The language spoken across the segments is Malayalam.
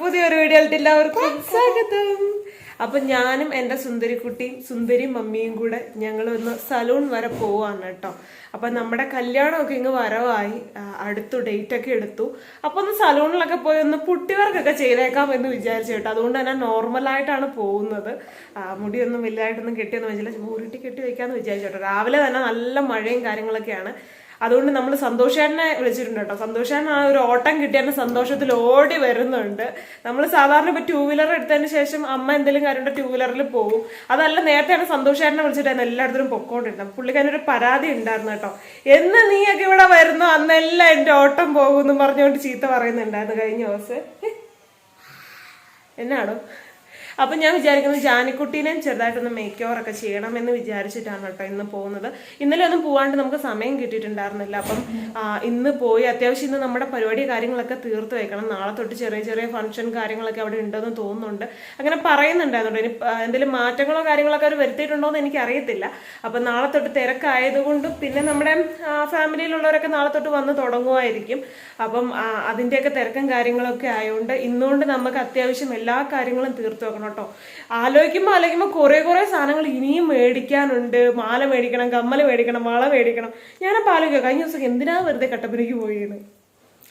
പുതിയൊരു എല്ലാവർക്കും സ്വാഗതം. അപ്പൊ ഞാനും എന്റെ സുന്ദരിക്കുട്ടിയും സുന്ദരി മമ്മിയും കൂടെ ഞങ്ങൾ ഒന്ന് സലൂൺ വരെ പോവാണ് കേട്ടോ. അപ്പൊ നമ്മുടെ കല്യാണമൊക്കെ ഇങ്ങ് വരവായി. അടുത്തു ഡേറ്റ് ഒക്കെ എടുത്തു. അപ്പൊ ഒന്ന് സലൂണിലൊക്കെ പോയി ഒന്ന് പുട്ടിവർക്കൊക്കെ ചെയ്തേക്കാം എന്ന് വിചാരിച്ചു കേട്ടോ. അതുകൊണ്ട് തന്നെ നോർമലായിട്ടാണ് പോകുന്നത്. മുടിയൊന്നും വലുതായിട്ടൊന്നും കെട്ടിയൊന്നും വെച്ചില്ല. ഊരിട്ടി കെട്ടി വെക്കാന്ന് വിചാരിച്ചു കേട്ടോ. രാവിലെ തന്നെ നല്ല മഴയും കാര്യങ്ങളൊക്കെയാണ്. അതുകൊണ്ട് നമ്മൾ സന്തോഷേട്ടനെ വിളിച്ചിട്ടുണ്ട് കേട്ടോ. സന്തോഷേട്ടൻ ആ ഒരു ഓട്ടം കിട്ടിയതിന്റെ സന്തോഷത്തിൽ ഓടി വരുന്നുണ്ട്. നമ്മൾ സാധാരണ ഇപ്പൊ ടൂ വീലർ എടുത്തതിന് ശേഷം അമ്മ എന്തെങ്കിലും കാര്യമുണ്ട് ടൂ വീലറിൽ പോകും അതല്ല നേരത്തെയാണ് സന്തോഷേട്ടനെ വിളിച്ചിട്ടായിരുന്നു എല്ലായിടത്തും പൊക്കോണ്ടിരുന്നത്. പുള്ളിക്കാരൻ ഒരു പരാതി ഉണ്ടായിരുന്നു കേട്ടോ. എന്ന് നീയൊക്കെ ഇവിടെ വരുന്നു? അന്നെല്ലാം എന്റെ ഓട്ടം പോകുമെന്നും പറഞ്ഞുകൊണ്ട് ചീത്ത പറയുന്നുണ്ടായിരുന്നു കഴിഞ്ഞ ദിവസം. എന്നാടോ? അപ്പൊ ഞാൻ വിചാരിക്കുന്നത് ജാനിക്കുട്ടീനെയും ചെറുതായിട്ടൊന്ന് മേക്ക് ഓവർ ഒക്കെ ചെയ്യണം എന്ന് വിചാരിച്ചിട്ടാണ് കേട്ടോ ഇന്ന് പോകുന്നത്. ഇന്നലെ ഒന്നും പോവാണ്ട് നമുക്ക് സമയം കിട്ടിയിട്ടുണ്ടായിരുന്നില്ല. അപ്പം ഇന്ന് പോയി അത്യാവശ്യം ഇന്ന് നമ്മുടെ പരിപാടി കാര്യങ്ങളൊക്കെ തീർത്ത് വെക്കണം. നാളെ തൊട്ട് ചെറിയ ചെറിയ ഫംഗ്ഷൻ കാര്യങ്ങളൊക്കെ അവിടെ ഉണ്ടെന്ന് തോന്നുന്നുണ്ട്. അങ്ങനെ പറയുന്നുണ്ടായിരുന്നു ഇനി എന്തെങ്കിലും മാറ്റങ്ങളോ കാര്യങ്ങളൊക്കെ അവർ വരുത്തിയിട്ടുണ്ടോ എന്ന് എനിക്കറിയത്തില്ല. അപ്പം നാളെ തൊട്ട് തിരക്കായതുകൊണ്ട് പിന്നെ നമ്മുടെ ഫാമിലിയിലുള്ളവരൊക്കെ നാളെ തൊട്ട് വന്ന് തുടങ്ങുമായിരിക്കും. അപ്പം അതിന്റെയൊക്കെ തിരക്കും കാര്യങ്ങളൊക്കെ ആയതുകൊണ്ട് ഇന്നുകൊണ്ട് നമുക്ക് അത്യാവശ്യം എല്ലാ കാര്യങ്ങളും തീർത്തു വെക്കണം കേട്ടോ. ആലോചിക്കുമ്പോൾ ആലോചിക്കുമ്പോൾ കുറേ കുറെ സാധനങ്ങൾ ഇനിയും മേടിക്കാനുണ്ട്. മാല മേടിക്കണം കമ്മൽ മേടിക്കണം വള മേടിക്കണം. ഞാനപ്പോൾ ആലോചിക്കുക കഴിഞ്ഞ ദിവസം എന്തിനാ വെറുതെ കട്ടപ്പനയ്ക്ക് പോയത്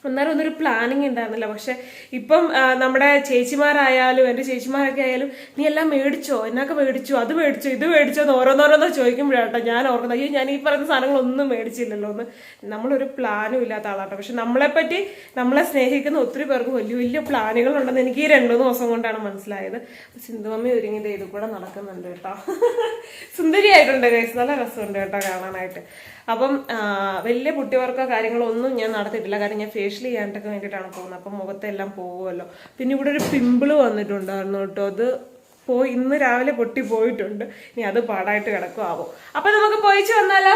അന്നേരം ഒന്നൊരു പ്ലാനിങ് ഉണ്ടായിരുന്നില്ല പക്ഷെ ഇപ്പം നമ്മുടെ ചേച്ചിമാരായാലും എന്റെ ചേച്ചിമാരൊക്കെ ആയാലും നീ എല്ലാം മേടിച്ചോ? എന്നൊക്കെ മേടിച്ചോ അത് മേടിച്ചോ ഇത് മേടിച്ചോ എന്ന് ഓരോന്നോരോന്നോ ചോദിക്കുമ്പോഴാട്ടോ ഞാൻ ഓർക്കുന്നത്. അയ്യോ ഞാൻ ഈ പറയുന്ന സാധനങ്ങളൊന്നും മേടിച്ചില്ലല്ലോ എന്ന്. നമ്മളൊരു പ്ലാനും ഇല്ലാത്ത ആളാട്ടോ. പക്ഷെ നമ്മളെപ്പറ്റി നമ്മളെ സ്നേഹിക്കുന്ന ഒത്തിരി പേർക്ക് വലിയ വലിയ പ്ലാനുകളുണ്ടെന്ന് എനിക്ക് ഈ രണ്ടു ദിവസം കൊണ്ടാണ് മനസ്സിലായത്. സിന്ധുമമ്മി ഒരുങ്ങിയത് ഇത് കൂടെ നടക്കുന്നുണ്ട് കേട്ടോ. സുന്ദരിയായിട്ടുണ്ട് ഗൈസ് നല്ല രസമുണ്ട് കേട്ടോ കാണാനായിട്ട്. അപ്പം വലിയ പുട്ടിവർക്കോ കാര്യങ്ങളോ ഒന്നും ഞാൻ നടത്തിയിട്ടില്ല. കാരണം ഞാൻ ഫേഷ്യൽ ചെയ്യാനായിട്ടൊക്കെ വേണ്ടിയിട്ടാണ് പോകുന്നത്. അപ്പം മുഖത്തെല്ലാം പോകുമല്ലോ പിന്നെ ഇവിടെ ഒരു പിമ്പിൾ വന്നിട്ടുണ്ടായിരുന്നു കേട്ടോ. അത് പോയി ഇന്ന് രാവിലെ പൊട്ടി പോയിട്ടുണ്ട്. ഇനി അത് പാടായിട്ട് കിടക്കും ആവോ അപ്പൊ നമുക്ക് പോയിച്ചു വന്നാലോ?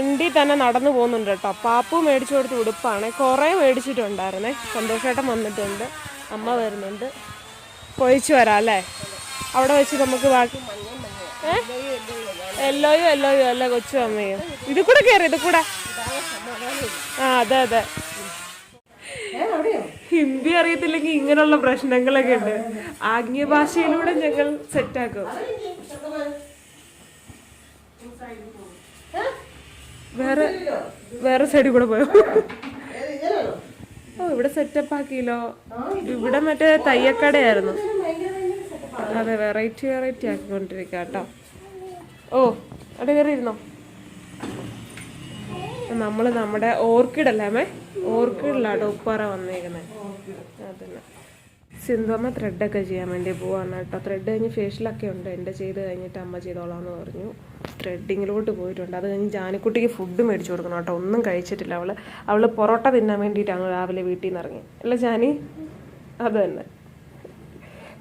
എണ്ടി തന്നെ നടന്നു പോകുന്നുണ്ട് കേട്ടോ. പാപ്പു മേടിച്ചു കൊടുത്ത് ഉടുപ്പാണ്. കുറെ മേടിച്ചിട്ടുണ്ടായിരുന്നേ. സന്തോഷമായിട്ട് വന്നിട്ടുണ്ട്. അമ്മ വരുന്നുണ്ട്. പോയിച്ചു വരാം അല്ലേ? അവിടെ വെച്ച് നമുക്ക് ബാക്കി? എല്ലോയും എല്ലോയും അല്ല കൊച്ചു അമ്മയും. ഇത് കൂടെ കയറി ഇത് കൂടെ. ആ അതെ അതെ. ഹിന്ദി അറിയത്തില്ലെങ്കിൽ ഇങ്ങനെയുള്ള പ്രശ്നങ്ങളൊക്കെ ഉണ്ട്. ആംഗ്യ ഭാഷയിലൂടെ ഞങ്ങൾ സെറ്റാക്കും വേറെ വേറെ സൈഡിൽ കൂടെ പോയോ? ഓ ഇവിടെ സെറ്റപ്പ് ആക്കിയല്ലോ. ഇവിടെ മറ്റേ തയ്യക്കടയായിരുന്നു. അതെ വെറൈറ്റി വെറൈറ്റി ആക്കിക്കൊണ്ടിരിക്കുക കേട്ടോ ഓ അവിടെ കയറി ഇരുന്നോ നമ്മൾ നമ്മുടെ ഓർക്കിഡ് അമ്മേ? ഓർക്കിഡിലാട്ടോ ഉപ്പാറ വന്നേക്കുന്നത് അതന്നെ സിന്ധമ്മ ത്രെഡൊക്കെ ചെയ്യാൻ വേണ്ടി പോവാണ് കേട്ടോ. ത്രെഡ് കഴിഞ്ഞ് ഫേഷ്യലൊക്കെ ഉണ്ട്. എന്റെ ചെയ്ത് കഴിഞ്ഞിട്ട് അമ്മ ചെയ്തോളാന്ന് പറഞ്ഞു. ത്രെഡിങ്ങിലോട്ട് പോയിട്ടുണ്ട്. അത് കഴിഞ്ഞ് ജാനിക്കുട്ടിക്ക് ഫുഡ് മേടിച്ചു കൊടുക്കണം കേട്ടോ. ഒന്നും കഴിച്ചിട്ടില്ല. അവൾ അവൾ പൊറോട്ട തിന്നാൻ വേണ്ടിയിട്ടാണ് രാവിലെ വീട്ടിൽ നിന്ന് ഇറങ്ങി. അല്ല ജാനി? അത് തന്നെ.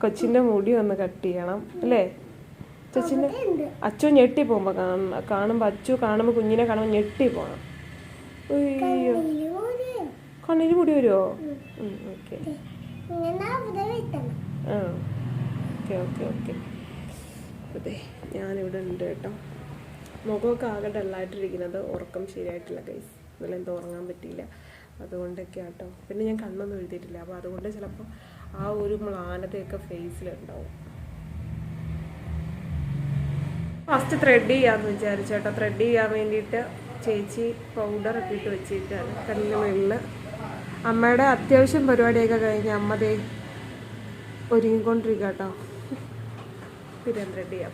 കൊച്ചിന്റെ മുടി ഒന്ന് കട്ട് ചെയ്യണം അല്ലേ? ചേച്ചിന്റെ അച്ചു ഞെട്ടി പോകുമ്പോൾ കാണും കാണുമ്പോൾ അച്ചു കാണുമ്പോൾ കുഞ്ഞിനെ കാണുമ്പോൾ ഞെട്ടി പോകണം അയ്യോ. കണ്ണിന് മുടി വരുമോ ഓക്കെ. ആ ഓക്കെ ഓക്കെ ഓക്കെ. അതെ ഞാനിവിടെ ഉണ്ട് കേട്ടോ. മുഖമൊക്കെ ആകെ ഡല്ലായിട്ടിരിക്കുന്നത് ഉറക്കം ശരിയായിട്ടില്ല ഗൈസ് ഇന്നലെ എന്തോ ഉറങ്ങാൻ പറ്റിയില്ല. അതുകൊണ്ടൊക്കെ ആട്ടോ പിന്നെ ഞാൻ കണ്ണൊന്നും എഴുതിയിട്ടില്ല. അപ്പോൾ അതുകൊണ്ട് ചിലപ്പോൾ ആ ഒരു മ്ലാനതയൊക്കെ ഫേസിലുണ്ടാവും. ഫസ്റ്റ് ത്രെഡ് ചെയ്യാന്ന് വിചാരിച്ചു കേട്ടോ. ത്രെഡ് ചെയ്യാൻ വേണ്ടിയിട്ട് ചേച്ചി പൗഡർ ഒക്കെ ഇട്ട് വെച്ചിട്ടാണ് കണ്ണിന് മുകളിൽ അമ്മയുടെ അത്യാവശ്യം പരിപാടിയൊക്കെ കഴിഞ്ഞ് അമ്മ ദേ പിന്നെ ത്രെഡ് ചെയ്യാം?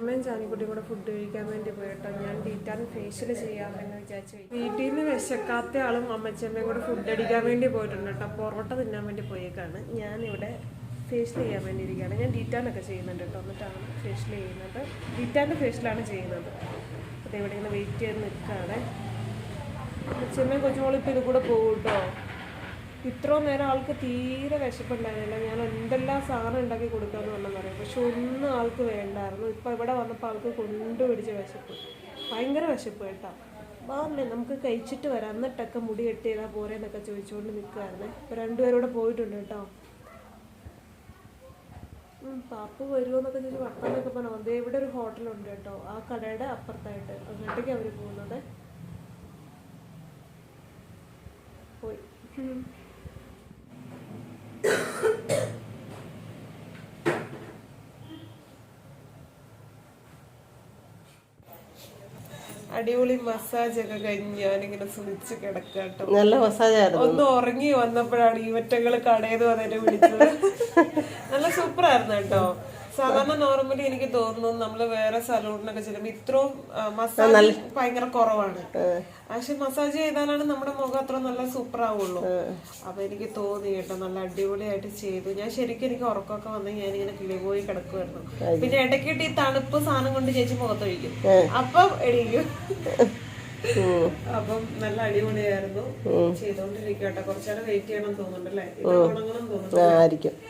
അമ്മയും ചാനിക്കുട്ടിയും കൂടെ ഫുഡ് കഴിക്കാൻ വേണ്ടി പോയിട്ടോ. ഞാൻ ഡീറ്റാൻ ഫേഷ്യൽ ചെയ്യാമെന്ന് വിചാരിച്ചു വീട്ടിൽ നിന്ന് വിശക്കാത്ത ആളും അമ്മച്ചമ്മയും കൂടെ ഫുഡ് അടിക്കാൻ വേണ്ടി പോയിട്ടുണ്ട് കേട്ടോ. പൊറോട്ട തിന്നാൻ വേണ്ടി പോയേക്കാണ്. ഞാനിവിടെ ഫേഷ്യൽ ചെയ്യാൻ വേണ്ടി ഇരിക്കുകയാണ് ഞാൻ ഡീറ്റാനൊക്കെ ചെയ്യുന്നുണ്ട് കേട്ടോ. എന്നിട്ടാണ് ഫേഷ്യൽ ചെയ്യുന്നത്. ഡീറ്റാന്റെ ഫേഷ്യലാണ് ചെയ്യുന്നത്. അപ്പോൾ ഇവിടെ ഇങ്ങനെ വെയിറ്റ് ചെയ്ത് നിൽക്കുകയാണ്. അമ്മച്ചമ്മയും കൊച്ചുമോളിപ്പോൾ ഇത് കൂടെ പോകും കേട്ടോ ഇത്രയും നേരം ആൾക്ക് തീരെ വിശപ്പുണ്ടായിരുന്നില്ല. ഞാൻ എന്തെല്ലാം സാധനം ഉണ്ടാക്കി കൊടുക്കാമെന്ന് പറഞ്ഞാൽ പറയും. പക്ഷെ ഒന്നും ആൾക്ക് വേണ്ടായിരുന്നു. ഇപ്പം ഇവിടെ വന്നപ്പോൾ ആൾക്ക് കൊണ്ടുപിടിച്ച വിശപ്പ്. ഭയങ്കര വിശപ്പ് കേട്ടോ. വാമേ നമുക്ക് കഴിച്ചിട്ട് വരാം. എന്നിട്ടൊക്കെ മുടി കെട്ടി ചെയ്താൽ പോരെ എന്നൊക്കെ ചോദിച്ചുകൊണ്ട് നിൽക്കുമായിരുന്നേ ഇപ്പോൾ രണ്ടുപേരൂടെ പോയിട്ടുണ്ട് കേട്ടോ. ഉം, വരുമെന്നൊക്കെ ചോദിച്ചു വർത്താനൊക്കെ പറഞ്ഞു അതേ ഇവിടെ ഒരു ഹോട്ടലുണ്ട് കേട്ടോ. ആ കടയുടെ അപ്പുറത്തായിട്ട് അങ്ങോട്ടേക്ക് അവർ പോകുന്നത്. പോയി. അടിപൊളി മസാജ് ഒക്കെ കഴിഞ്ഞ് ഞാനിങ്ങനെ സുഖിച്ച് കിടക്കാട്ടോ. നല്ല മസാജായിരുന്നു ഒന്ന് ഉറങ്ങി വന്നപ്പോഴാണ് ഈ വറ്റകൾ കടയത് വന്നിട്ട് വിളിച്ചത്. നല്ല സൂപ്പർ ആയിരുന്നു കേട്ടോ. സാധാരണ നോർമലി എനിക്ക് തോന്നുന്നു നമ്മൾ വേറെ സലൂണിനൊക്കെ ചെല്ലുമ്പോ ഇത്രയും മസാജ് ഭയങ്കര കുറവാണ്. പക്ഷെ മസാജ് ചെയ്താലാണ് നമ്മുടെ മുഖം അത്ര നല്ല സൂപ്പർ ആവുള്ളൂ. അപ്പൊ എനിക്ക് തോന്നി കേട്ടോ നല്ല അടിപൊളിയായിട്ട് ചെയ്തു. ഞാൻ ശരിക്കും എനിക്ക് ഉറക്കമൊക്കെ വന്ന് ഞാൻ ഇങ്ങനെ പോയി കിടക്കുമായിരുന്നു പിന്നെ ഇടയ്ക്കിട്ട് ഈ തണുപ്പ് സാധനം കൊണ്ട് ചേച്ചി മുഖത്തൊഴിക്കും അപ്പൊ എണീക്കും. അപ്പം നല്ല അടിപൊളിയായിരുന്നു. ചെയ്തോണ്ടിരിക്കട്ടെ കുറച്ചേരം വെയിറ്റ് ചെയ്യണം തോന്നുന്നുണ്ടല്ലേ? ഗുണങ്ങളും ഉണങ്ങണം തോന്നുന്നു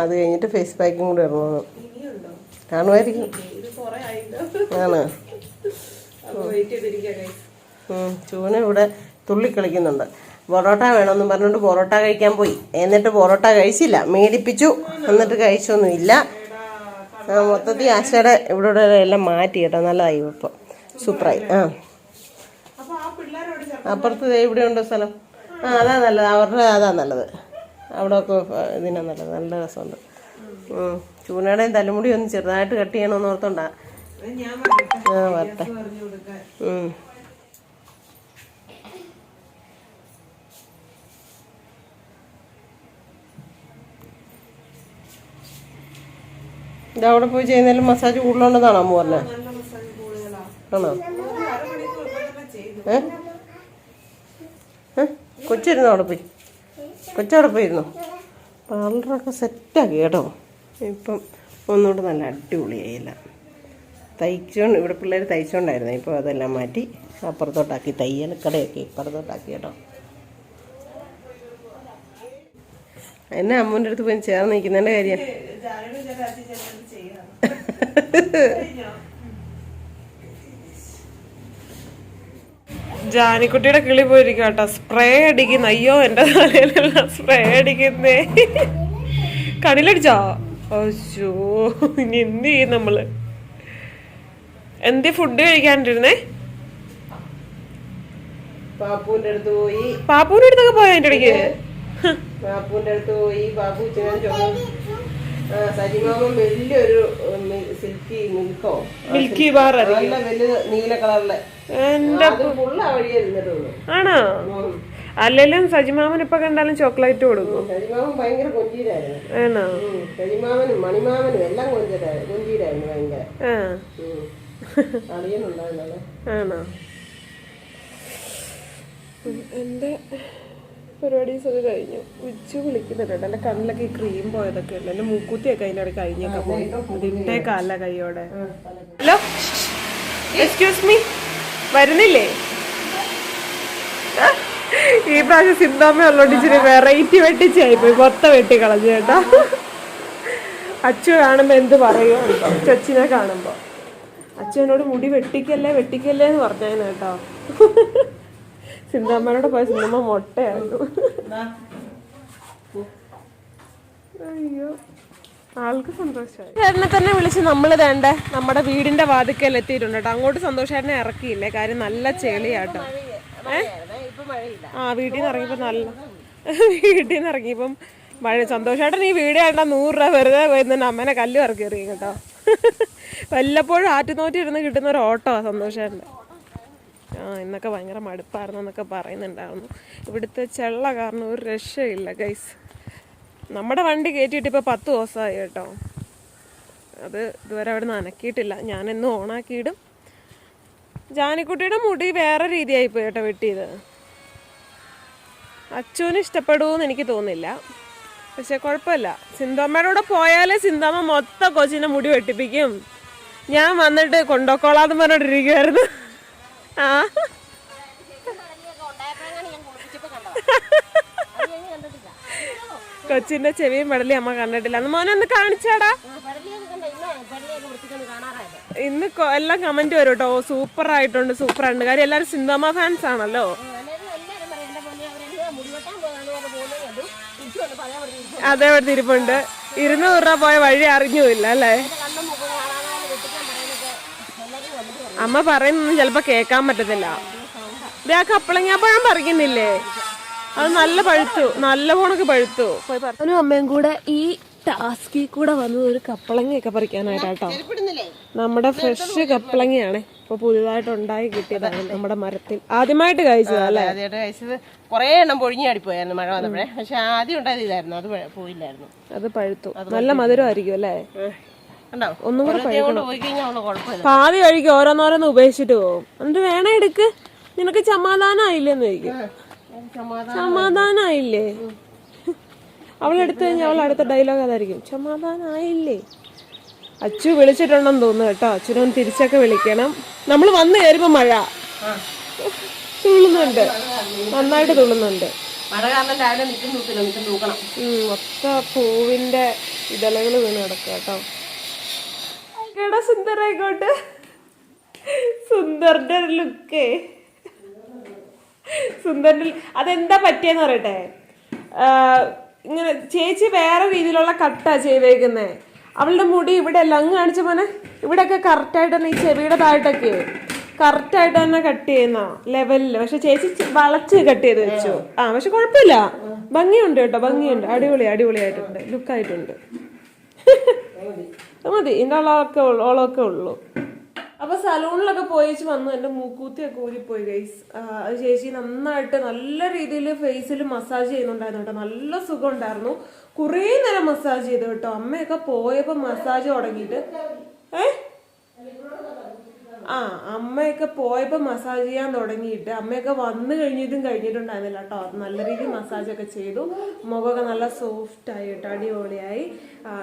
അത് കഴിഞ്ഞിട്ട് ഫേസ് പാക്കും കൂടെ ഇടണം. ഇനിയുണ്ടോ? കാണുമായിരിക്കും. ആണ്. ചൂന ഇവിടെ തുള്ളിക്കളിക്കുന്നുണ്ട് പൊറോട്ട വേണമെന്ന് പറഞ്ഞുകൊണ്ട് പൊറോട്ട കഴിക്കാൻ പോയി. എന്നിട്ട് പൊറോട്ട കഴിച്ചില്ല. മേടിപ്പിച്ചു. എന്നിട്ട് കഴിച്ചൊന്നുമില്ല. ആ, മൊത്തത്തിൽ ആശയുടെ ഇവിടെ ഇവിടെ എല്ലാം മാറ്റി കേട്ടോ. നല്ലതായി ഇപ്പം. സൂപ്പറായി. ആ. ആ പിള്ളേരോട് ചെറുപ്പം അപ്പുറത്ത് ദേ ഇവിടെ ഉണ്ട് സ്ഥലം. ആ അതാ നല്ലത്. അവരുടെ അതാ നല്ലത്. അവിടെ ഒക്കെ ഇതിനാ നല്ലത്. നല്ല രസമുണ്ട്. ചൂണയുടെയും തലമുടി ഒന്ന് ചെറുതായിട്ട് കട്ട് ചെയ്യണമെന്ന് ഓർത്തോണ്ടാ. ആ വരട്ടെ. ഇത് അവിടെ പോയി ചെയ്യുന്നതിലും മസാജ് കൂടുതലുണ്ടെന്നാണോ അമ്മ പറഞ്ഞത് ആണോ? ഏ? കൊച്ചിരുന്നോ അവിടെ പോയി? കൊച്ചവിടെ പോയിരുന്നോ പാർലറൊക്കെ സെറ്റാക്കി കേട്ടോ. ഇപ്പം ഒന്നുകൂടെ നല്ല അടിപൊളിയായില്ല തയ്ച്ചോണ്ട് ഇവിടെ പിള്ളേർ തയ്ച്ചോണ്ടായിരുന്നു. ഇപ്പോൾ അതെല്ലാം മാറ്റി അപ്പുറത്തോട്ടാക്കി തയ്യൽ കടയൊക്കെ ഇപ്പുറത്തോട്ടാക്കി കേട്ടോ. എന്നെ അമ്മൂന്റെ അടുത്ത് പോയി ചേർന്ന് നിൽക്കുന്നതിന്റെ കാര്യം ജാനയുടെ ചേട്ടാ ചെന്നത് ചെയ്യാം ജാനിക്കുട്ടിയുടെ കിളി പോയിരിക്കും കേട്ടോ. സ്പ്രേ അടിക്കുന്ന അയ്യോ എന്റെ തലയിലെല്ലാം സ്പ്രേ അടിക്കുന്നേ. കണ്ണിലടിച്ചോ? അയ്യോ ഇനി എന്ത് ചെയ്യും നമ്മൾ? എന്ത് ഫുഡ് കഴിക്കാണ്ടിരുന്നേ? പാപ്പുവിന്റെ അടുത്ത് പോയി. പാപ്പൂന്റെ അടുത്തൊക്കെ പോയ എന്റെ ഇടയ്ക്ക്? ബാപ്പുവിന്റെ അടുത്ത് പോയി. പാപ്പു ചെയ്യാൻ വലിയൊരു സിൽക്കി മിൽക്കോ. മിൽക്കി ബാർ നല്ല നീല കളറിലെ. എന്റെ അത് ഫുള്ള് വഴിയേ ഇരുന്നിട്ടുള്ളൂ ആണോ? അല്ലെങ്കിലും സജിമാമൻ ഇപ്പൊ കണ്ടാലും ചോക്ലേറ്റ് കൊടുക്കും. സജിമാമൻ ഭയങ്കര കൊഞ്ചീരായിരുന്നു ആണോ? എന്താ സജിമാമനും മണിമാമനും എല്ലാം കൊഞ്ചരായിരുന്നു കൊഞ്ചീരായിരുന്നു ഭയങ്കര. ആ. ഉം. ആണോ? എന്റെ പരിപാടീസ് അത് കഴിഞ്ഞു. ഉച്ച വിളിക്കുന്നുണ്ട്. എന്റെ കണ്ണിലൊക്കെ ഈ ക്രീം പോയതൊക്കെ ഉണ്ട്. എന്റെ മൂക്കുത്തിയൊക്കെ അതിന്റെ അവിടെ കഴിഞ്ഞൊക്കെ പോയി ഇട്ടേക്കല്ല കാല കൈയോടെ ഹലോ? എക്സ്ക്യൂസ് മീ വരുന്നില്ലേ? ഈ പ്രാവശ്യം സിന്താമ്മ ഉള്ളോണ്ട് ഇച്ചിരി വെറൈറ്റി വെട്ടിച്ചായി പോയി മൊത്തം വെട്ടി കളഞ്ഞു കേട്ടോ. അച്ചു കാണുമ്പോ എന്ത് പറയുമോ അച്ഛനെ ചച്ചിനെ കാണുമ്പോ. അച്ഛനോട് മുടി വെട്ടിക്കല്ലേ വെട്ടിക്കല്ലേ എന്ന് പറഞ്ഞേനെ കേട്ടോ. സിന്താമ്മനോട് പോയ സിനിമ മൊട്ടയായിരുന്നു. അയ്യോ ആൾക്ക് സന്തോഷമായി. ചേട്ടനെ തന്നെ വിളിച്ച് നമ്മൾ വേണ്ട നമ്മുടെ വീടിന്റെ വാതിക്കൽ എത്തിയിട്ടുണ്ട് കേട്ടോ. അങ്ങോട്ട് സന്തോഷേട്ടനെ ഇറക്കിയില്ലേ? കാര്യം നല്ല ചെളിയാട്ടോ. ആ വീട്ടിൽ നിന്ന് ഇറങ്ങിയപ്പോ നല്ല വീട്ടിൽ നിന്ന് ഇറങ്ങിയപ്പം മഴ സന്തോഷേട്ടൻ ഈ വീട് കണ്ടാ നൂറ് രൂപ വെറുതെ പോയിരുന്ന അമ്മേനെ കല്ല് ഇറക്കി എറിയും കേട്ടോ. വല്ലപ്പോഴും ആറ്റുനോറ്റിരുന്ന് കിട്ടുന്ന ഒരു ഓട്ടോ സന്തോഷേട്ടന്റെ ആ ഇന്നൊക്കെ ഭയങ്കര മടുപ്പായിരുന്നു എന്നൊക്കെ പറയുന്നുണ്ടായിരുന്നു. ഇവിടുത്തെ ചെള്ള കാരണം ഒരു രക്ഷയില്ല ഗൈസ് നമ്മുടെ വണ്ടി കയറ്റിയിട്ട് ഇപ്പോൾ പത്ത് ദിവസമായി കേട്ടോ. അത് ഇതുവരെ അവിടെ നിന്ന് അനക്കിയിട്ടില്ല. ഞാനെന്നും ഓണാക്കിയിടും. ജാനിക്കുട്ടിയുടെ മുടി വേറെ രീതിയായി പോയി കേട്ടോ വെട്ടിയത്. അച്ചുവിന് ഇഷ്ടപ്പെടുമെന്ന് എനിക്ക് തോന്നില്ല പക്ഷെ കുഴപ്പമില്ല. സിന്തോമ്മയുടെ കൂടെ പോയാലേ സിന്തോമ്മ മൊത്തം കൊച്ചിനെ മുടി വെട്ടിപ്പിക്കും. ഞാൻ വന്നിട്ട് കൊണ്ടോക്കോളാന്ന് പറഞ്ഞോണ്ടിരിക്കുവായിരുന്നു. കൊച്ചിന്റെ ചെവിയും പടലി അമ്മ കണ്ടിട്ടില്ല. അന്ന് മോനൊന്ന് കാണിച്ചാടാ. ഇന്ന് എല്ലാം കമന്റ് വരും കേട്ടോ സൂപ്പർ ആയിട്ടുണ്ട് സൂപ്പർ ആയിട്ടുണ്ട് കാര്യം എല്ലാരും സിന്തോമ ഫാൻസ് ആണല്ലോ. അതേ ഇവിടെ തിരിപ്പുണ്ട് ഇരുന്നൂറ് രൂപ പോയ വഴി അറിഞ്ഞൂല്ല അല്ലേ? അമ്മ പറയുന്നൊന്നും ചിലപ്പോ കേക്കാൻ പറ്റത്തില്ല. ഇതാ ആ കപ്പളങ്ങാപ്പഴം പറിക്കുന്നില്ലേ? അത് നല്ല പഴുത്തു നല്ല പോണൊക്കെ പഴുത്തു. പോയി പറ- അവനും അമ്മയും കൂടെ ഈ ടാസ്കിൽ കൂടെ വന്നത് ഒരു കപ്പളങ്ങയൊക്കെ പറിക്കാനായിട്ടാട്ടോ. നമ്മുടെ ഫ്രഷ് കപ്പളങ്ങയാണ് ഇപ്പൊ പുതുതായിട്ട് ഉണ്ടായി കിട്ടിയതാണ് നമ്മുടെ മരത്തിൽ. ആദ്യമായിട്ട് കഴിച്ചതാ അല്ലേ? ആദ്യമായിട്ട് കഴിച്ചത്. കുറെ എണ്ണം പൊഴിഞ്ഞാടിപ്പോയായിരുന്നു പോയായിരുന്നു മഴ വന്നപ്പോഴേ. പക്ഷെ ആദ്യം ഉണ്ടായത് ഇതായിരുന്നു അത് പോയില്ലായിരുന്നു. അത് പഴുത്തു. നല്ല മധുരമായിരിക്കും അല്ലേ? ഒന്നും കൂടെ പാതി കഴിക്കും ഓരോന്നോരോന്ന് ഉപേക്ഷിച്ചിട്ട് പോകും. എന്നിട്ട് വേണേ എടുക്ക്. നിനക്ക് സമാധാനമായില്ലെന്ന് ചോദിക്കും. സമാധാനം സമാധാനമായില്ലേ അവളെടുത്ത് കഴിഞ്ഞാൽ അവൾ അടുത്ത ഡയലോഗ് അതായിരിക്കും. സമാധാനമായില്ലേ അച്ചു വിളിച്ചിട്ടുണ്ടെന്ന് തോന്നുന്നു കേട്ടോ. അച്ഛനൊന്ന് തിരിച്ചൊക്കെ വിളിക്കണം. നമ്മൾ വന്നു കയറിയപ്പോ മഴ. തുള്ളുന്നുണ്ട്. നന്നായിട്ട് തുള്ളുന്നുണ്ട്. മൊത്ത പൂവിന്റെ ഇതളകൾ വീണ് കിടക്കുക കേട്ടോ. കേടാ സുന്ദരായിക്കോട്ടെ സുന്ദറിന്റെ ഒരു ലുക്കേ സുന്ദറിന്റെ അതെന്താ പറ്റിയെന്ന് പറയട്ടെ. ഇങ്ങനെ ചേച്ചി വേറെ രീതിയിലുള്ള കട്ടാ ചെയ്തേക്കുന്നേ. അവളുടെ മുടി ഇവിടെ എല്ലാം അങ്ങ് കാണിച്ച പോലെ ഇവിടെയൊക്കെ കറക്റ്റായിട്ട് തന്നെ ഈ ചെവിയുടെ താഴത്തൊക്കെ. കറക്റ്റായിട്ട് തന്നെ കട്ട് ചെയ്യുന്ന ലെവലിൽ പക്ഷെ ചേച്ചി വളച്ച് കട്ട് ചെയ്ത് വെച്ചു. ആ പക്ഷെ കുഴപ്പമില്ല. ഭംഗിയുണ്ട് കേട്ടോ ഭംഗിയുണ്ട്. അടിപൊളി അടിപൊളിയായിട്ടുണ്ട്. ലുക്കായിട്ടുണ്ട് മതി. ഇതിന്റെ ഓളമൊക്കെ ഉള്ളു ഓളമൊക്കെ ഉള്ളു. അപ്പൊ സലൂണിലൊക്കെ പോയിച്ച് വന്നു. എന്റെ മൂക്കൂത്തിയൊക്കെ ഊരിപ്പോയി ഗൈസ് ചേച്ചി നന്നായിട്ട് നല്ല രീതിയിൽ ഫേസിൽ മസാജ് ചെയ്യുന്നുണ്ടായിരുന്നു കേട്ടോ. നല്ല സുഖം ഉണ്ടായിരുന്നു കുറേ നേരം മസാജ് ചെയ്തു കേട്ടോ. അമ്മയൊക്കെ പോയപ്പോ മസാജ് തുടങ്ങിയിട്ട്. ഏ? ആ അമ്മയൊക്കെ പോയപ്പോ മസാജ് ചെയ്യാൻ തുടങ്ങിയിട്ട് അമ്മയൊക്കെ വന്നു കഴിഞ്ഞിട്ടും കഴിഞ്ഞിട്ടുണ്ടായിരുന്നില്ല കേട്ടോ. നല്ല രീതിയിൽ മസാജ് ഒക്കെ ചെയ്തു. മുഖമൊക്കെ നല്ല സോഫ്റ്റ് ആയിട്ട് കേട്ടോ അടിപൊളിയായി.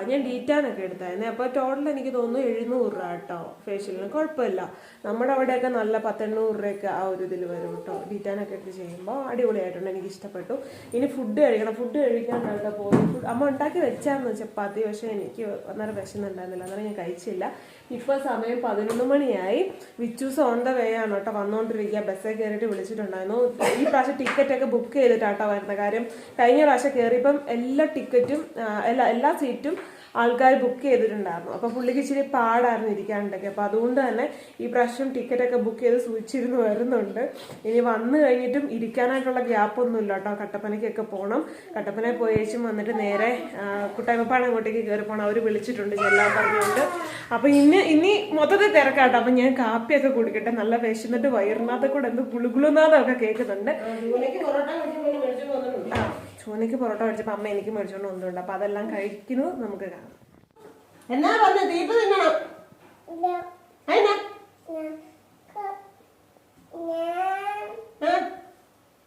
ഞാൻ ഡീറ്റാനൊക്കെ എടുത്തായിരുന്നു. അപ്പോൾ ടോട്ടൽ എനിക്ക് തോന്നുന്നു എഴുന്നൂറ് രൂപ കേട്ടോ ഫേഷ്യലിന് കുഴപ്പമില്ല. നമ്മുടെ അവിടെയൊക്കെ നല്ല പത്തെണ്ണൂറ് രൂപയൊക്കെ ആ ഒരു ഇതിൽ വരും കേട്ടോ. ഡീറ്റാനൊക്കെ എടുത്ത് ചെയ്യുമ്പോൾ അടിപൊളിയായിട്ടുണ്ട്. എനിക്ക് ഇഷ്ടപ്പെട്ടു. ഇനി ഫുഡ് കഴിക്കണം. ഫുഡ് കഴിക്കാൻ പോയി ഫുഡ് അമ്മ ഉണ്ടാക്കി വെച്ചായിരുന്നു ചപ്പാത്തി. പക്ഷേ എനിക്ക് അന്നേരം വിശന്നുണ്ടായിരുന്നില്ല. അന്നേരം ഞാൻ കഴിച്ചില്ല. ഇപ്പോൾ സമയം പതിനൊന്ന് മണിയായി. വിച്ചൂസ് ഓൺ ദ വേ ആണ് കേട്ടോ വന്നുകൊണ്ടിരിക്കുക ബസ്സേ കയറിയിട്ട് വിളിച്ചിട്ടുണ്ടായിരുന്നു. ഈ പ്രാവശ്യം ടിക്കറ്റ് ഒക്കെ ബുക്ക് ചെയ്തിട്ടാട്ടോ വരുന്നത് കാര്യം. കഴിഞ്ഞ പ്രാവശ്യം കയറിയപ്പം എല്ലാ ടിക്കറ്റും എല്ലാ എല്ലാ സീറ്റും ആൾക്കാർ ബുക്ക് ചെയ്തിട്ടുണ്ടായിരുന്നു. അപ്പോൾ പുള്ളിക്ക് ഇച്ചിരി പാടായിരുന്നു ഇരിക്കാനുണ്ടൊക്കെ അപ്പോൾ അതുകൊണ്ട് തന്നെ ഈ പ്രാവശ്യം ടിക്കറ്റ് ഒക്കെ ബുക്ക് ചെയ്ത് സൂക്ഷിച്ചിരുന്ന് വരുന്നുണ്ട്. ഇനി വന്നു കഴിഞ്ഞിട്ടും ഇരിക്കാനായിട്ടുള്ള ഗ്യാപ്പ് ഒന്നും ഇല്ല കേട്ടോ. കട്ടപ്പനയ്ക്കൊക്കെ പോകണം കട്ടപ്പനയിൽ പോയേച്ചും വന്നിട്ട് നേരെ കുട്ടായ്മപ്പാണ് അങ്ങോട്ടേക്ക് കയറി പോകണം അവർ വിളിച്ചിട്ടുണ്ട് ചെല്ലാൻ പറഞ്ഞുകൊണ്ട്. അപ്പോൾ ഇന്ന് ഇനി മൊത്തത്തിൽ തിരക്കാട്ടോ. അപ്പം ഞാൻ കാപ്പിയൊക്കെ കുടിക്കട്ടെ. നല്ല വിശന്നിട്ട് വയറിനകത്ത് കൂടെ എന്ത് ഗുളുഗുളുനാഥമൊക്കെ കേൾക്കുന്നുണ്ട്. ആ. ചൂനയ്ക്ക് പൊറോട്ട മേടിച്ചപ്പോൾ അമ്മ എനിക്ക് മേടിച്ചുകൊണ്ട് ഒന്നുണ്ട് അപ്പോൾ അതെല്ലാം കഴിക്കുന്നു നമുക്ക് കാണാം. എന്നാ പറഞ്ഞു തീറ്റ തിന്നണം?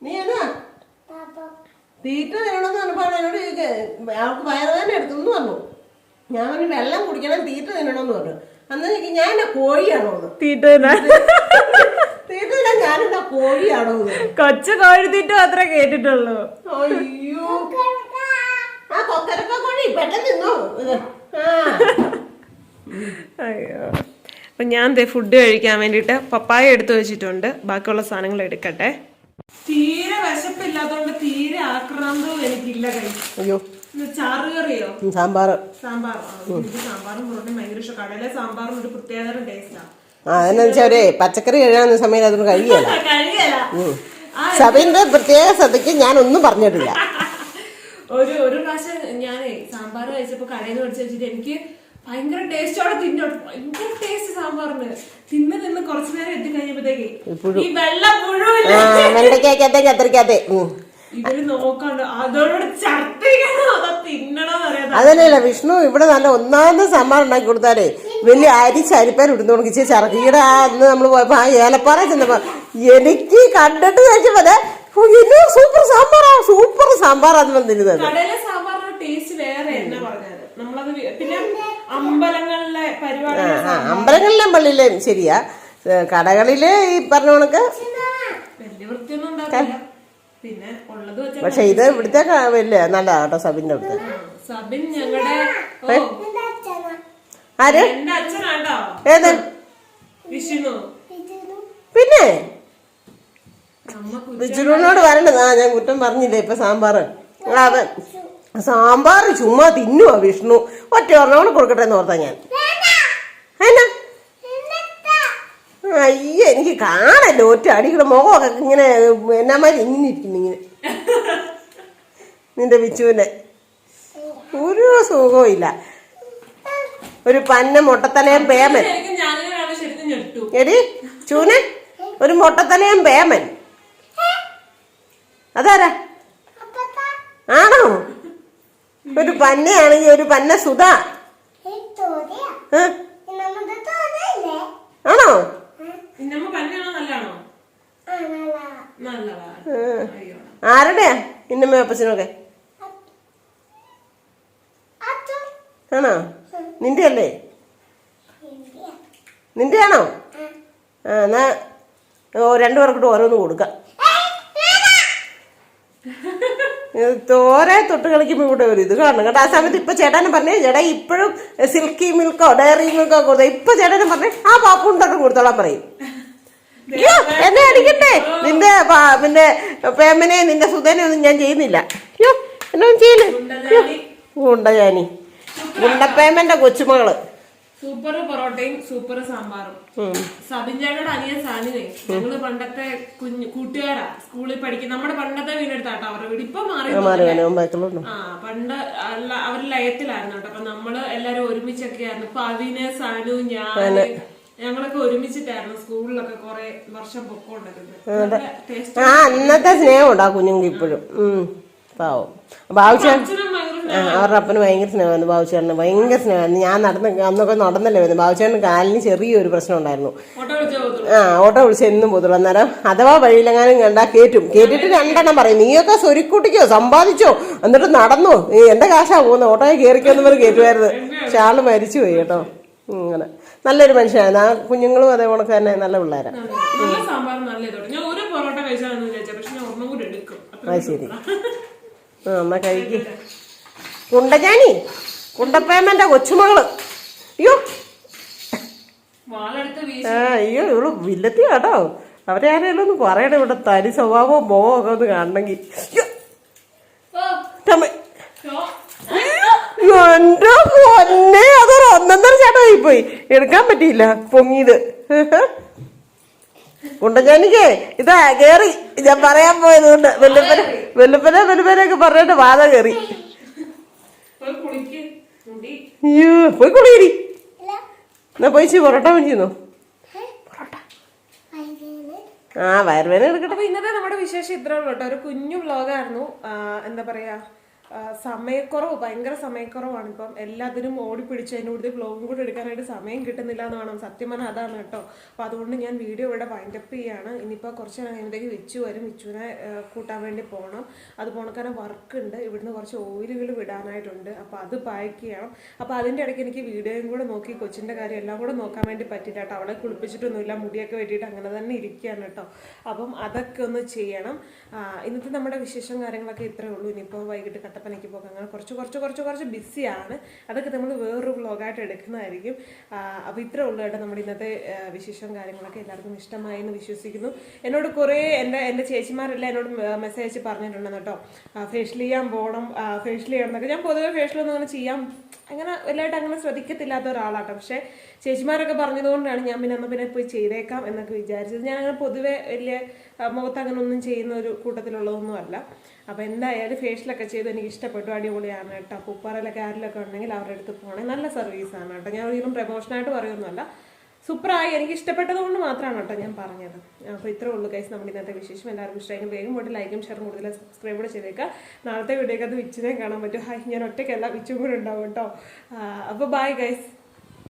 നീ എന്നാ? തീറ്റ തിന്നണമെന്ന് പറഞ്ഞപ്പോ എന്നോട് അവൾക്ക് വയറുവേദന എടുത്തു പറഞ്ഞു. ഞാൻ പറഞ്ഞു വെള്ളം കുടിക്കണം തീറ്റ തിന്നണമെന്ന് പറഞ്ഞു. അന്ന് എനിക്ക് ഞാൻ എന്നാ കോഴിയാണോ എന്ന് തീറ്റ തീറ്റ ഞാനെന്താ കോഴിയാണോ എന്ന് കോഴി തീറ്റ മാത്രമേ കേട്ടിട്ടുള്ളൂ. ആ കൊക്കരക്ക കോഴി പെട്ടെന്ന് തിന്നോ? അയ്യോ. അപ്പൊ ഞാൻ ദേ ഫുഡ് കഴിക്കാൻ വേണ്ടിട്ട് പപ്പായ എടുത്തു വെച്ചിട്ടുണ്ട്. ബാക്കിയുള്ള സാധനങ്ങൾ എടുക്കട്ടെ. തീരെ വിശപ്പില്ലാത്തോണ്ട് തീരെ ആക്രാന്തവും എനിക്കില്ല അയ്യോ. ചാറ് കറിയോ സാമ്പാർ. സാമ്പാർ. സാമ്പാറും ഭയങ്കര ഇഷ്ടം. ഒരു പ്രത്യേകതരം ടേസ്റ്റാ ആ. ഒരു പച്ചക്കറി കഴുകാവുന്ന സമയത്ത് അതൊന്നും കഴിയല്ല കഴിയല. സബിന്റെ പ്രത്യേക ശ്രദ്ധയ്ക്ക് ഞാൻ ഒന്നും പറഞ്ഞിട്ടില്ല. ഒരു ഒരു പ്രാവശ്യം ഞാൻ സാമ്പാർ കഴിച്ചപ്പോ കടയിൽ നിന്ന് മേടിച്ച് വെച്ചിട്ട് എനിക്ക് ഭയങ്കര ടേസ്റ്റോടെ തിന്നോട്ട് ഭയങ്കര ടേസ്റ്റ് സാമ്പാറിന്. തിന്ന് തിന്ന് കുറച്ചു നേരം എത്തി കഴിഞ്ഞപ്പോഴത്തേക്ക് ഈ വെള്ള കത്തിരിക്കാത്തെ ഇവർ നോക്കാണ്ട് അതോട് ചർത്തിക്കണോ അതോ തിന്നണോ വിഷ്ണു ഇവിടെ നല്ല ഒന്നാമത് സാമ്പാർ ഉണ്ടാക്കി കൊടുത്താലേ വലിയ അരി ചരിപ്പാൻ ഇടുന്നു കൊടുക്കും ഇച്ചിരി ചറക്കീടെ ആ അന്ന് നമ്മൾ പോയപ്പോ ആ ഏലപ്പാറ ചെന്നപ്പോ എനിക്ക് കണ്ടിട്ട് കഴിച്ചപ്പോ ഇത് സൂപ്പർ സാമ്പാറാ സൂപ്പർ സാമ്പാറാന്ന് വന്നിരുന്നത് കടയിലെ സാമ്പാറിന്റെ ടേസ്റ്റ് വേറെ എന്നാ പറഞ്ഞത്? നമ്മളത് വി- പിന്നെ അമ്പലങ്ങളിലെ പരിപാടി ആ അമ്പലങ്ങളിലെയും പള്ളിയിലെയും ശരിയാ. കടകളിലെ ഈ പറഞ്ഞ കണക്ക്? വലിയ വൃത്തിയൊന്നും ഉണ്ടാക്കില്ല പിന്നെ ഉള്ളത് വെച്ചാൽ പക്ഷെ ഇത് ഇവിടുത്തെ ക- വലിയ നല്ലതാ കേട്ടോ സബിന്റെ അടുത്ത് സബിൻ ഞങ്ങളുടെ ഓ. ആര്? എന്റെ അച്ഛനാട്ടോ ഏത്? വിഷ്ണു. പിന്നെ? വിജുനോട് വരണ്ടത്. ആ ഞാൻ കുറ്റം പറഞ്ഞില്ലേ ഇപ്പൊ സാമ്പാറ്. ആ, അവൻ സാമ്പാർ ചുമ്മാ തിന്നുവാ വിഷ്ണു. ഒറ്റ ഒരെണ്ണം കൂടെ കൊടുക്കട്ടെ എന്ന് ഓർത്താ ഞാൻ. എന്നാ? അയ്യ എനിക്ക് കാണല്ലോ ഒറ്റ അടികളുടെ മുഖമൊക്കെ ഇങ്ങനെ എന്നാമാതിരി ഇങ്ങനെ ഇരിക്കുന്നു ഇങ്ങനെ. നിന്റെ വിച്ചുവിന്റെ ഒരു സുഖവും ഇല്ല. ഒരു പന്ന മുട്ടത്തലയും പേമൻ. എടി ചൂന് ഒരു മുട്ടത്തലയും പേമൻ. അതാരാ? ആണോ? ഒരു പന്നയാണെങ്കിൽ ഒരു പന്ന സുധ. ഏ? ആണോ? ആരുടെ? ആരുടെയാ ഇന്നമ്മ അപ്പച്ചനൊക്കെ ആണോ? നിന്റെ അല്ലേ നിന്റെ ആണോ ആ. എന്നാ ഓ രണ്ടു പേർക്കിട്ട് ഓരോന്ന് കൊടുക്കാം ഇത് തോരെ തൊട്ട് കളിക്കുമ്പോൾ ഇവിടെ ഒരു ഇത് കാണണം കേട്ടോ. ആ സമയത്ത് ഇപ്പൊ ചേട്ടനെ പറഞ്ഞേ ചേട്ടാ ഇപ്പോഴും സിൽക്കി മിൽക്കോ ഡയറി മിൽക്കോ കൊടുത്തോ. ഇപ്പൊ ചേട്ടനെ പറഞ്ഞേ ആ പാപ്പുണ്ടൊക്കെ കൊടുത്തോളാൻ പറയും. അയ്യോ എന്നെ അടിക്കട്ടെ. നിന്റെ പിന്നെ പേമനെ നിന്റെ സുധനെ ഒന്നും ഞാൻ ചെയ്യുന്നില്ല. അയ്യോ എന്നൊന്നും ചെയ്യില്ല ഗുണ്ടജാനി. ഉണ്ടജാനി ഉണ്ടപ്പേമന്റെ കൊച്ചുമകൾ. സൂപ്പർ പൊറോട്ടയും സൂപ്പർ സാമ്പാറും. സബിൻചാട്ടയുടെ അനിയൻ സാനിനെ ഞങ്ങൾ പണ്ടത്തെ കുഞ്ഞു കൂട്ടുകാരാ. സ്കൂളിൽ പഠിക്കും നമ്മുടെ പണ്ടത്തെ വീടെടുത്താട്ടോ അവരുടെ വീട്. ഇപ്പൊ മാറി ആ പണ്ട് അല്ല അവർ ലയത്തിലായിരുന്നു കേട്ടോ. അപ്പൊ നമ്മൾ എല്ലാരും ഒരുമിച്ചൊക്കെ ആയിരുന്നു ഇപ്പൊ അവിന് സാനു ഞാൻ ഞങ്ങളൊക്കെ ഒരുമിച്ചിട്ടായിരുന്നു സ്കൂളിലൊക്കെ കൊറേ വർഷം പൊക്കോണ്ടിരുന്നത്. ആ അന്നത്തെ സ്നേഹം ഉണ്ടാ കുഞ്ഞുങ്ങൾ കുഞ്ഞുങ്ങൾക്ക് ഇപ്പോഴും. പാവം. ബാബുച്ചേട്ടൻ അവരുടെ അപ്പന് ഭയങ്കര സ്നേഹമായിരുന്നു ബാബുച്ചേട്ടന്. ഭയങ്കര സ്നേഹമായിരുന്നു. ഞാൻ നടന്ന് അന്നൊക്കെ നടന്നല്ലേ വരുന്നത്. ബാബുച്ചേട്ടന് കാലിന് ചെറിയൊരു പ്രശ്നം ഉണ്ടായിരുന്നു. ആ ഓട്ടോ വിളിച്ച് എന്നും പോത്തുള്ളൂ അന്നേരം അഥവാ വഴിയിലെങ്ങാനും കണ്ടാ കേറ്റും. കേട്ടിട്ട് രണ്ടെണ്ണം പറയും. നീയൊക്കെ സ്വരുക്കുട്ടിക്കോ? സമ്പാദിച്ചോ? എന്നിട്ട് നടന്നോ? നീ എന്റെ കാശാ പോകുന്നത്. ഓട്ടോയെ കയറിക്കോന്ന് പറഞ്ഞ് കേറ്റുമായിരുന്നു. പക്ഷെ ആൾ മരിച്ചു പോയി കേട്ടോ. അങ്ങനെ. നല്ലൊരു മനുഷ്യനായിരുന്നു. ആ കുഞ്ഞുങ്ങളും അതേ കണക്ക് തന്നെ നല്ല പിള്ളേരാണ് അത് ശരി. അമ്മ കഴിക്ക്. കുണ്ടജാനി കുണ്ടപ്പേമന്റെ കൊച്ചുമകൾ. അയ്യോ. ആ അയ്യോ ഇവൾ വില്ലത്തി കേട്ടോ. അവരെ ആരെങ്കിലും ഒന്ന് പറയണം ഇവിടെ തനി സ്വഭാവവും മോഹം ഒക്കെ ഒന്ന് കാണണമെങ്കിൽ. എന്റെ പൊന്നെ അതൊരു ഒന്നൊന്നര ചേട്ടായി പോയി. എടുക്കാൻ പറ്റിയില്ല പൊങ്ങിയത്. ഉണ്ടജാനിക്കേ ഇതാ കേറി. ഞാൻ പറയാൻ പോയത് കൊണ്ട് വെല്ലുപ്പന വെല്ലുപ്പന വെല്ലുപ്പനൊക്കെ പറഞ്ഞിട്ട് വാത കേറി. പോയി അയ്യോ കുളിയിരി എന്നാ പോയി പൊറോട്ട മേടിച്ചിരുന്നോ? ആ വയറുവേന എടുക്കട്ടെ. ഇന്നത്തെ നമ്മുടെ വിശേഷം ഇത്രയുള്ളൂ കേട്ടോ. ഒരു കുഞ്ഞു വ്ലോഗായിരുന്നു എന്താ പറയാ? സമയക്കുറവ് ഭയങ്കര സമയക്കുറവാണ്. ഇപ്പം എല്ലാത്തിനും ഓടിപ്പിടിച്ച് അതിന്റെ കൂടുതൽ ബ്ലോഗും കൂടെ എടുക്കാനായിട്ട് സമയം കിട്ടുന്നില്ല എന്ന് വേണം. സത്യം പറഞ്ഞാൽ അതാണ് കേട്ടോ. അപ്പോൾ അതുകൊണ്ട് ഞാൻ വീഡിയോ ഇവിടെ വൈൻഡപ്പ് ചെയ്യാണ്. ഇനിയിപ്പോൾ കുറച്ച് കഴിയുമ്പോഴത്തേക്ക് വിച്ചു വരും. വിച്ചുവിനെ കൂട്ടാൻ വേണ്ടി പോകണം അത് പോണക്കാരൻ വർക്ക് ഉണ്ട്. ഇവിടുന്ന് കുറച്ച് ഓയിലുകൾ വിടാനായിട്ടുണ്ട്. അപ്പോൾ അത് പാക്ക് ചെയ്യണം. അപ്പോൾ അതിന്റെ ഇടയ്ക്ക് എനിക്ക് വീഡിയോയും കൂടെ നോക്കി കൊച്ചിന്റെ കാര്യം എല്ലാം കൂടെ നോക്കാൻ വേണ്ടി പറ്റില്ല കേട്ടോ. അവളെ കുളിപ്പിച്ചിട്ടൊന്നുമില്ല. മുടിയൊക്കെ വെട്ടിയിട്ട് അങ്ങനെ തന്നെ ഇരിക്കുകയാണ് കേട്ടോ. അപ്പം അതൊക്കെ ഒന്ന് ചെയ്യണം. ഇന്നത്തെ നമ്മുടെ വിശേഷം കാര്യങ്ങളൊക്കെ ഇത്രയേ ഉള്ളൂ. ഇനിയിപ്പോൾ വൈകിട്ട് കട്ടപ്പനയ്ക്ക് പോകാം അങ്ങനെ കുറച്ച് കുറച്ച് കുറച്ച് കുറച്ച് ബിസിയാണ്. അതൊക്കെ നമ്മൾ വേറൊരു വ്ലോഗായിട്ട് എടുക്കുന്നതായിരിക്കും. അപ്പോൾ ഇത്രേ ഉള്ളൂ കേട്ടോ നമ്മുടെ ഇന്നത്തെ വിശേഷം കാര്യങ്ങളൊക്കെ. എല്ലാവർക്കും ഇഷ്ടമായി എന്ന് വിശ്വസിക്കുന്നു. എന്നോട് കുറേ എന്റെ എന്റെ ചേച്ചിമാരെല്ലാം എന്നോട് മെസ്സേജ് പറഞ്ഞിട്ടുണ്ടെന്ന് കേട്ടോ. ഫേഷ്യൽ ചെയ്യാൻ പോകണം ഫേഷ്യൽ ചെയ്യണം എന്നൊക്കെ. ഞാൻ പൊതുവെ ഫേഷ്യലൊന്നും അങ്ങനെ ചെയ്യാൻ അങ്ങനെ വലുതായിട്ട് അങ്ങനെ ശ്രദ്ധിക്കത്തില്ലാത്ത ഒരാളാട്ടോ. പക്ഷേ ചേച്ചിമാരൊക്കെ പറഞ്ഞതുകൊണ്ടാണ് ഞാൻ പിന്നെ അന്ന് പിന്നെ പോയി ചെയ്തേക്കാം എന്നൊക്കെ വിചാരിച്ചത്. ഞാൻ അങ്ങനെ പൊതുവെ വലിയ മുഖത്ത് അങ്ങനെ ഒന്നും ചെയ്യുന്ന ഒരു കൂട്ടത്തിലുള്ളതൊന്നും അല്ല. അപ്പോൾ എന്തായാലും ഫേഷ്യലൊക്കെ ചെയ്ത് എനിക്ക് ഇഷ്ടപ്പെട്ടു. അടിപൊളിയാണ് കേട്ടോ. അപ്പോൾ ഉപ്പാറയിലൊക്കെ ആരിലൊക്കെ ഉണ്ടെങ്കിൽ അവരുടെ അടുത്ത് പോകണേ. നല്ല സർവീസാണ് കേട്ടോ. ഞാൻ ഒരിക്കലും പ്രമോഷനായിട്ട് പറയുന്നതല്ല സൂപ്പറായി. എനിക്ക് ഇഷ്ടപ്പെട്ടത് കൊണ്ട് മാത്രമാണ് കേട്ടോ ഞാൻ പറഞ്ഞത്. അപ്പോൾ ഇത്രേ ഉള്ളൂ കൈസ് നമ്മുടെ ഇന്നത്തെ വിശേഷം. എല്ലാവർക്കും ഇഷ്ടമായിരിക്കും വേഗം പോയിട്ട് ലൈക്കും ഷെയറും കൂടുതൽ സബ്സ്ക്രൈബ് കൂടെ ചെയ്തേക്കുക നാളത്തെ വീഡിയോക്ക് അത് വിച്ചിനെ കാണാൻ പറ്റും. ഹായ് ഞാൻ ഒറ്റയ്ക്കല്ല വിച്ചും കൂടെ ഉണ്ടാവും കേട്ടോ. അപ്പോൾ ബൈ ഗൈസ്